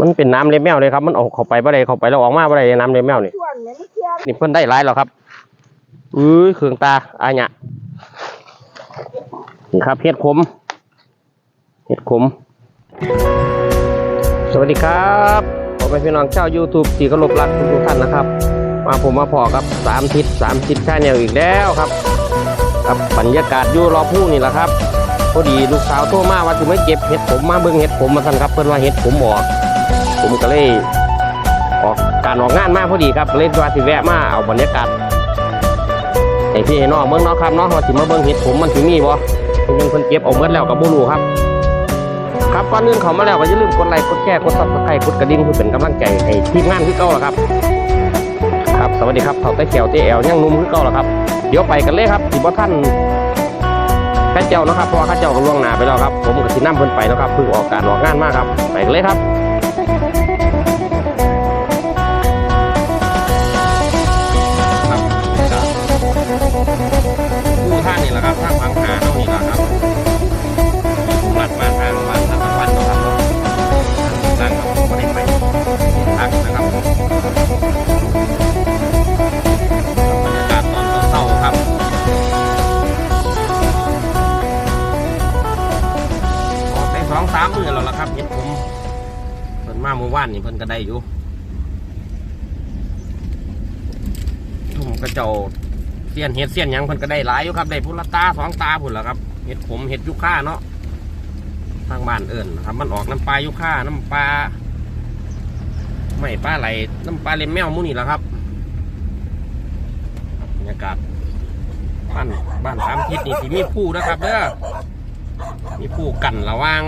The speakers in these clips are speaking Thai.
มันเป็นน้ำเล็บแมวเลยครับ มันออกเข้าไปบ่ได้เข้าไปแล้วออกมาบ่ได้น้ำเล็บแมวนี่ส่วนเนี่ยไม่เชื่อนี่เพิ่นได้หลายแล้วครับอุ้ยเครื่องตาอาญะนี่ครับเห็ดขมเห็ดขม สวัสดีครับผมเป็นพี่น้องชาว YouTube ที่เคารพรักทุกๆท่านนะครับ มาผมมาพอครับสามทิศสามทิศชาแนลอีกแล้วครับครับบรรยากาศอยู่รอผู้นี่แหละครับพอดีลูกสาวโทรมาว่าจะไม่เก็บเห็ดผมมาเบิ่งเห็ดผมมาสั่นครับเพิ่นว่าเห็ดผมออก ผมก็เลยออกการออกงานมากพอดีครับเลยว่าสิแวะมาเอาบรรยากาศให้พี่ให้น้องเบิ่งเนาะครับเนาะว่าสิมาเบิ่งเห็ดผมมันสิมีบ่เพิ่นเพิ่นเก็บเอาหมดแล้วกับบ่รู้ครับ ครับก่อนอื่นเขามาแล้วก็อย่าลืมกดไลค์กดแชร์กดซับสไครต์กดกระดิ่งเพื่อเป็นกำลังใจให้ทีมงานคือเก่าละครับ ครับสวัสดีครับเขาเต้แขวเต้แอวยังนุ่มคือเก่าละครับ เดี๋ยวไปกันเลยครับสิบ่ท่านข้าเจ้านะครับเพราะว่าข้าเจ้าก็ล่วงหน้าไปแล้วครับ ผมกับสิน้ำเพิ่นไปแล้วครับเพิ่งออกการออกงานมากครับไปกันเลยครับ ออกได้สองสามมือแล้วล่ะครับเห็นผมเพิ่นมาเมื่อวานนี่เพิ่นก็ได้อยู่ผมก็เจ้าเสี้ยนเห็ดเสี้ยนยังเพิ่นก็ได้หลายอยู่ครับ ได้พุลตาสองตาพุ่นแล้วครับเห็ดผมเห็ดยุค่าเนาะทางบ้านเอิญครับมันออกน้ำปลายุค่าน้ำปลาไม่ปลาไหลน้ำปลาเลมแมวมูนี่แหละครับบรรยากาศบ้านบ้านสามทิศนี่สิมีผู้นะครับเด้อ มีผู้กันระหว่าง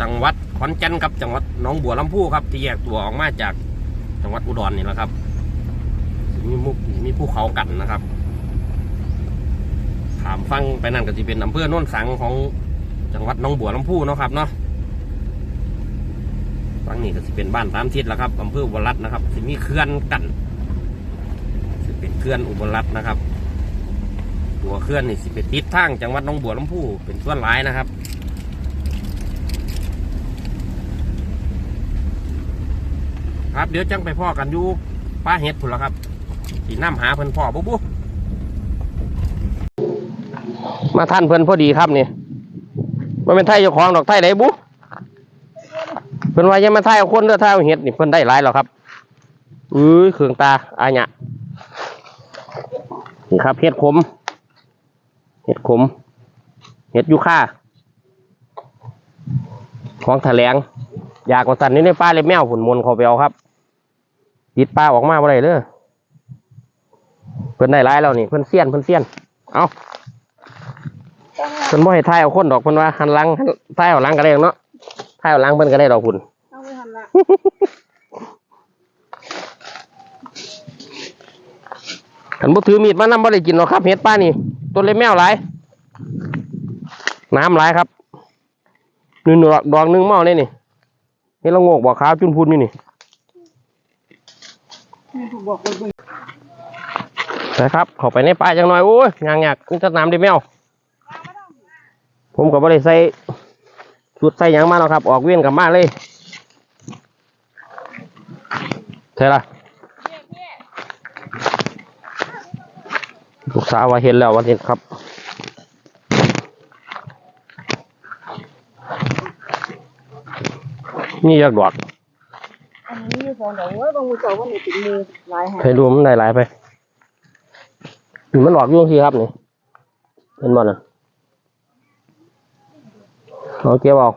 จังหวัดขอนแก่นกับ จังหวัดหนองบัวลำพูครับ ที่แยกตัวออกมาจากจังหวัดอุดรนี่แหละครับ มีมุกมีภูเขากันนะครับ ถามฟังไปนั่นก็จะเป็นอำเภอโน่นสังของจังหวัดหนองบัวลำพูเนาะครับเนาะฝั่งนี้ก็สิเป็นบ้านสามทิศแล้วครับอำเภออุบลรัตน์นะครับมีเขื่อนกันสิเป็นเขื่อนอุบลรัตน์นะครับ ตัวเขื่อนนี่สิเป็นทิศทางจังหวัดหนองบัวลำพูเป็นส่วนหลายนะครับครับเดี๋ยวจังไปพ่อกันอยู่ป้าเห็ดพุ่นละครับสีน้ำหาเพิ่นพ่อบุ๊บบุ๊มาท่านเพิ่นพอดีครับนี่มันเป็นไทยเจ้าของดอกไทยไหนบุเพิ่นว่ายังมาไทยเอาคนเด้อไทยเอาเห็ดนี่เพิ่นได้หลายแล้วครับอุ้ยเคืองตาอาญะนี่ครับเห็ดขม เห็ดขม เห็ดยูค่าของแถลง อยากกว่าสันนี่ในป้าเลยแมวผุนมนต์เขาไปเอาครับติดป้าออกมาบ่ได้เด้อเพิ่นได้หลายแล้วนี่เพิ่นเสี้ยนเพิ่นเสี้ยน เอาเพิ่นบ่ให้ทายเอาคนดอกเพิ่นว่าหันหลังหันทายเอาหลังก็ได้เนาะทายเอาหลังเพิ่นก็ได้ดอกคุณเอาไปทำละคันบ่ถือมีดมานำบ่ได้กินหรอกครับเห็ดป้านี่ต้นเล็บแมวหลายน้ำหลายครับนี่ดอดอกหนึ่งเมาเนี่ยนี่เฮ็ดละโงกบ่ขาวจุนพูนนี่นี่มีผู้คนะครับเข้าไปในป่าจังหน่อยโอ้ยยางยากมันจะน้ำได้แมวผมก็บ่ได้ใส่ชุดใส่หยังมาหรอกครับ ออกเวียนกับมาเลยใช่ละ ลูก สาวว่าเห็นแล้ววันเห็นครับนี่อยากดอกอันนี้มีสองดอกเว้ยบางมือเก่าวันนี้ติดมือหลายแห่งให้ดูมันได้หลายไปนี่มันหลอกอยุ่จังสิครับนี่เป็นบอลน่ะเอาเก็บเอา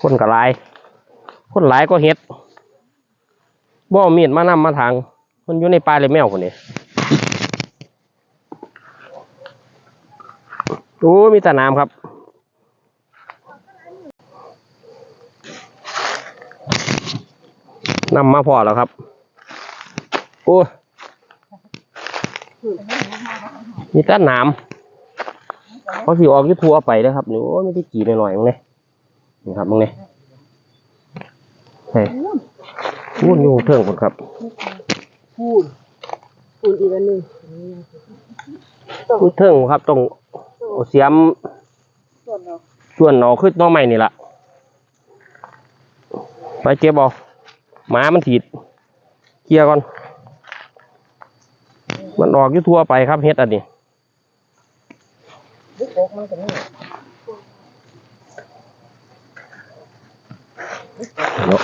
คนกับลายคนหลายก็เฮ็ดบ่เอามีดมานำมาทาง มันอยู่ในปลายเลยแมวคนนี้ โอ้มีแต่น้ำครับนำมาพอแล้วครับ โอ้ยมีแต่หนามเขาสิออกอยี่ทัวไปเลยครับนี่โอ้ยไม่ได้กี่หน่อยๆมึงเนี่ยนี่ครับมึงเนี่ยเฮ้ยพูดอยู่เทิงคนครับ พูดพูดอีกอันหนึ่งพูดเทิงครับตรง เอเสียมส่วนดอกส่วนหนอขึ้นน้องใหม่นี่ละไปเก็บเอาหมามันถีดเคลียก่อน มันออกอยู่ทั่วไปครับเฮ็ดอันนี้ลูกโกมันก็มีเนาะ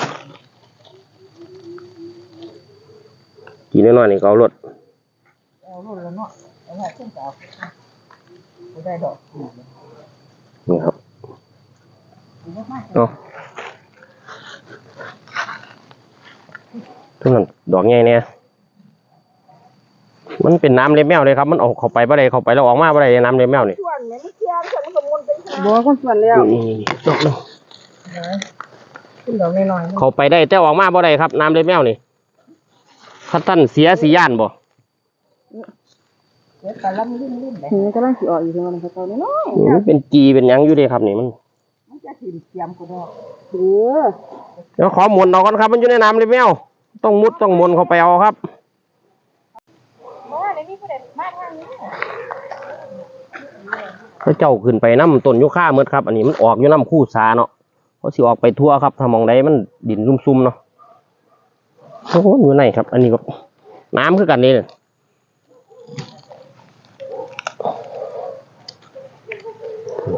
กินน้อยๆนี่ก็เอารถเอาลูกแล้วเนาะเอาไว้ขึ้นไปเอา บ่ได้ดอกนี่ครับถือว่ามาเนาะทุกนั้นดอกใหญ่เนี่ยมันเป็นน้ำเล็บแมวเลยครับ มันออกเข้าไปบ่ได้เข้าไปแล้วออกมาบ่ได้น้ำเล็บแมวนี่ส่วนแม่นเทียนฉันก็มุนไปบ่คนส่วนแล้วนี่ดอกหนึงขึ้นดอกน้อยๆเข้าไปได้แต่ออกมาบ่ได้ครับ น้ำเล็บแมวนี่ถ้าท่านเสียสีย่านบ่ เดี๋ยวตาล่ำลิ้นลิ้นเลยนี่กำลังสิออกอีกแล้วนะครับตอนนี้น้อยนี่มันเป็นจีเป็นหยังอยู่เดีครับนี่มันมันจะถิ่มเทียมก็ได้เออเดี๋ยวขอหมุนเอาก่อนครับ มันอยู่ในน้ำเลยแมวต้องมุดต้องหมุนเข้าไปเอาครับมาในนี้ก็ได้มาทางนี้พระเจ้าขึ้นไปน้ำต้นยุค่าเมื่อครับ อันนี้มันออกอยู่น้ำคู่สาเนาะเขาสิออกไปทั่วครับถ้ามองใดมันดินซุ่มๆเนาะโอ้โหอยู่ไหนครับ อันนี้ก็น้ำคือกันนี่เนี่ย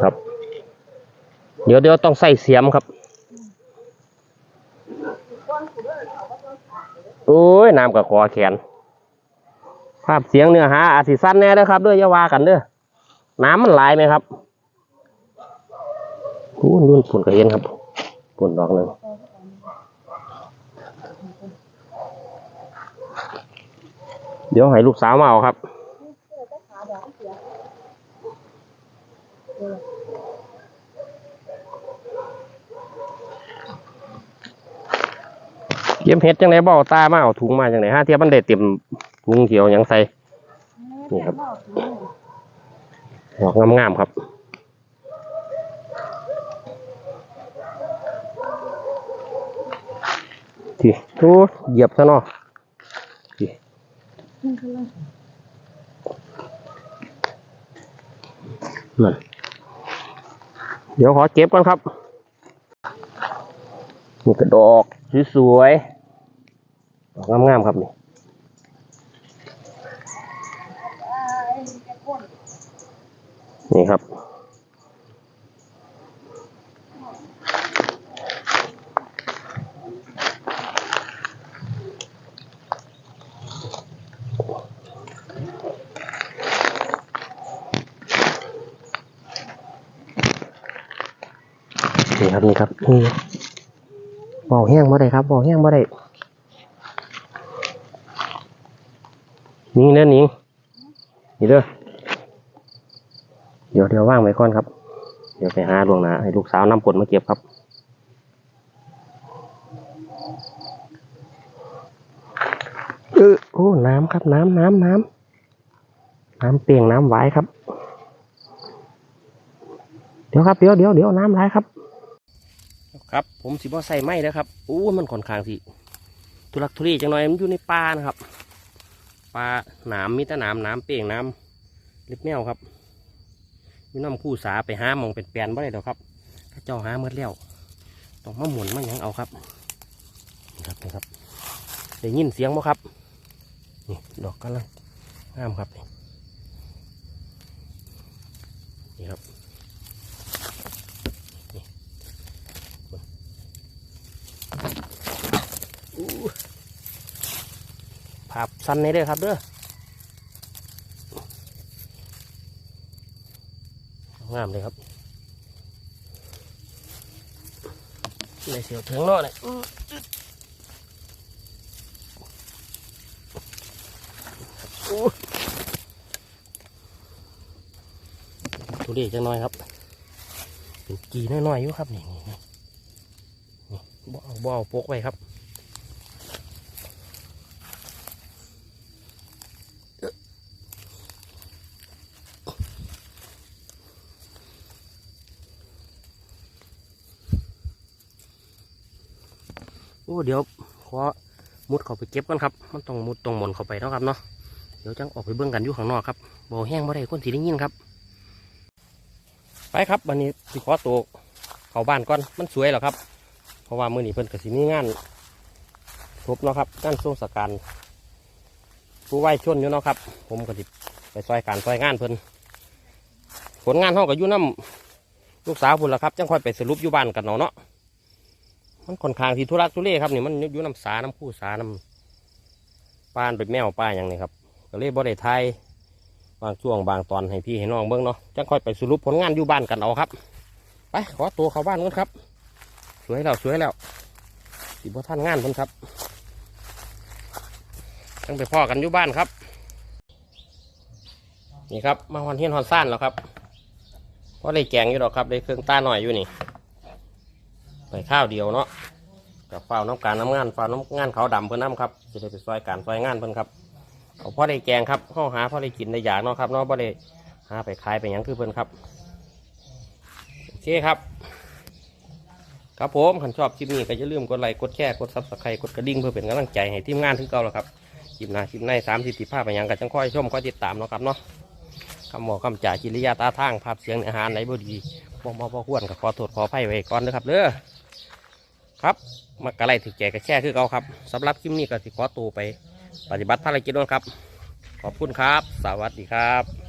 ครับ เดี๋ยวเดี๋ยวต้องใส่เสียมครับ โอ้ยน้ำกับคอแขน ภาพเสียงเนื้อหาอาจสิสั้นแน่เด้อครับ ด้วยยาวากันเด้อน้ำมันไหลายไหมครับอู้นู่นฝนกระเห็นครับฝนดอกหนึ่งเดี๋ยวให้ลูกสาวมาเอาครับ เยี่ยมเฮ็ดจังไดบ่เอาตามาเอาถุงมาจังไดห้าเทียบมันได้เต็มถุงเขียวยังใส่นี่ครับดอกงามๆครับทีโอ้เหยียบซะเนาะทีนั่นเดี๋ยวขอเก็บก่อนครับนี่กระดอกสวยๆ ดอกงามๆครับนี่นี่ครับ นี่ครับนี่ครับนี่บ่อแห้งบ่ได้ครับบ่อแห้งบ่ได้ นี่เด้อนิงนี่เด้อเดี๋ยวเดี๋ยวว่างไว้ก่อนครับ เดี๋ยวไปหาลวงนาให้ลูกสาวนำผลมาเก็บครับเออโอ้น้ำครับน้ำน้ำน้ำน้ำเปียงน้ำไหวครับ เดี๋ยวครับเดี๋ยวเดี๋ยวเดี๋ยวน้ำไหลครับ ครับ ผมสิบ่ใส่ไม้แล้วครับอู้มันค่อนข้างสิทุลักทุเลจังหน่อยมันอยู่ในป่านะครับ ป่าหนามมีต่หนามน้ำเปียงน้ำเล็บแมวครับมีน้ำคู่สาไปห้ามองเป็นแปลนบ่ได้ดอกครับถ้าเจ้าหาเมื่อแล้วต้องมาหมุนมาหยังเอาครับนี่ครับนี่ครับได้ยินเสียงบ่ครับนี่ดอกกำลังงามครับนี่ครับ ภาพสั้นในเด้อครับเด้องามเลยครับในเสียวถึงเนาะเนี่ยอู้ทุเรศจังน้อยครับ เป็นกีน้อยๆอยู่ครับนี่นี่นี่นี่บ่เอาบ่เอาโปกไว้ครับ โอ้เดี๋ยวขอมุดเข้าไปเก็บกันครับ มันต้องมุดตรงหมนเข้าไปนะครับเนาะ เดี๋ยวจังออกไปเบิ่งกันอยู่ข้างนอกครับบ่แห้งบ่ได้คนสิได้ยินครับ ไปครับวันนี้สิขอตัวเข้าบ้านก่อน มันสวยแล้วครับ เพราะว่ามื้อนี้เพิ่นก็สิมีงานทุบเนาะครับงานทรงสการผู้ไหว้ชนอยู่เนาะครับ ผมก็สิไปซอยการซอยงานเพิ่นผลงานเฮาก็อยู่น้ำลูกสาวพุ่นละครับ จังค่อยไปสรุปอยู่บ้านกันเนาะเนาะ มันค่อนข้างที่ทุรักทุเลครับนี่มันอยู่น้ำสาน้ำคู่สาน้ำป้านเป็นแมวป้าอย่างนี้ครับก็เลยบ่ได้ทายบางช่วงบางตอนให้พี่ให้น้องเบิ่งเนาะจังค่อยไปสรุปผลงานอยู่บ้านกันเอาครับ ไปขอตัวเข้าบ้านกันครับ สวยแล้วสวยแล้วสิบ่ท่านงานเพิ่นครับจังไปพ่อกันอยู่บ้านครับ นี่ครับมาฮอนเฮียนฮอนซ่านแล้วครับเพราะได้แกงอยู่ดอกครับได้เครื่องต้าหน่อยอยู่นี่ ไปข้าวเดียวเนาะกับเฝ้าน้ำการน้ำงานเฝ้าน้ำงานเขาวดำเพิ่นน้ำครับจะได้ไปซอยการซอยงานเพิ่อนครับเอาพ่อได้แกงครับเข้าหาพ่อได้กินได้อยากเนาะครับเนาะพ่ได้หาไปขายไปหยังคือเพิ่อนครับโอเคครับ ครับผมขันชอบคลิปนี้ก็อย่าลืมกดไลค์กดแชร์กดซับสไครต์กดกระดิ่งเพื่อเป็นกำลังใจให้ทีมงานที่เก่าแล้วครับคลิปหน้าคลิปในสามสิบภาพไปหยังกันจังค่อยชมค่อยติดตามเนาะครับเนาะคำบอคำจ่ากิริยาตาทางภาพเสียงเนื้อหาไหนบ่ดีบ่มาบ่ควรก็ขอโทษขออภัยไว้ก่อนนะครับเด้อ ครับมากระไรถึกแจกกระแช่คือเขาครับสำหรับคลิปนี้ก็สิขอตัวไป ปฏิบัติภารกิจด้วยครับ ขอบคุณครับ สวัสดีครับ